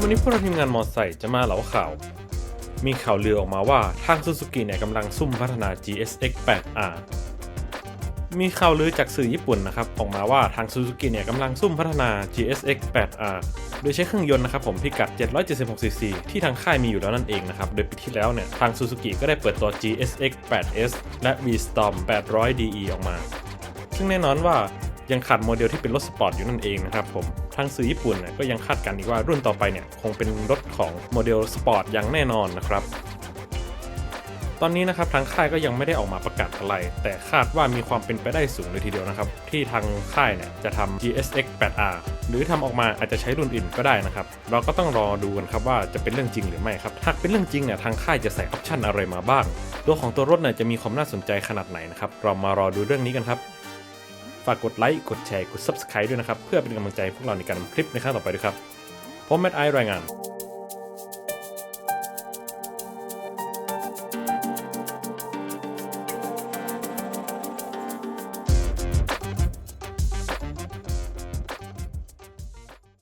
วันนี้พวกเราทีมงานมอไซค์จะมาเล่าข่าว มีข่าวลือออกมาว่าทางซูซูกิเนี่ยกำลังซุ่มพัฒนา GSX 8R มีข่าวลือจากสื่อญี่ปุ่นนะครับออกมาว่าทางซูซูกิเนี่ยกำลังซุ่มพัฒนา GSX 8R โดยใช้เครื่องยนต์นะครับผมพิกัด 776cc ที่ทางค่ายมีอยู่แล้วนั่นเองนะครับ โดยปีที่แล้วเนี่ยทางซูซูกิก็ได้เปิดตัว GSX 8S และ V-Storm 800DE ออกมา ซึ่งแน่นอนว่ายังขาดโมเดลที่เป็นรถสปอร์ตอยู่นั่นเองนะครับผม ทางสื่อญี่ปุ่นก็ยังคาดการณ์อีกว่ารุ่นต่อไปเนี่ยคงเป็นรถของโมเดลสปอร์ตอย่างแน่นอนนะครับ ตอนนี้นะครับทางค่ายก็ยังไม่ได้ออกมาประกาศอะไร แต่คาดว่ามีความเป็นไปได้สูงเลยทีเดียวนะครับ ที่ทางค่ายเนี่ยจะทำ GSX 8R หรือทำออกมาอาจจะใช้รุ่นอื่นก็ได้นะครับ เราก็ต้องรอดูกันครับว่าจะเป็นเรื่องจริงหรือไม่ครับหากเป็นเรื่องจริงเนี่ยทางค่ายจะใส่ออปชันอะไรมาบ้าง ตัวของตัวรถเนี่ยจะมีความน่าสนใจขนาดไหนนะครับเรามารอดูเรื่องนี้กันครับ ฝากกดไลค์ กดแชร์ กด Subscribe ด้วยนะครับ เพื่อเป็นกำลังใจให้พวกเราในการทำคลิปในครั้งต่อไปด้วยครับ ผมแมทไอรายงาน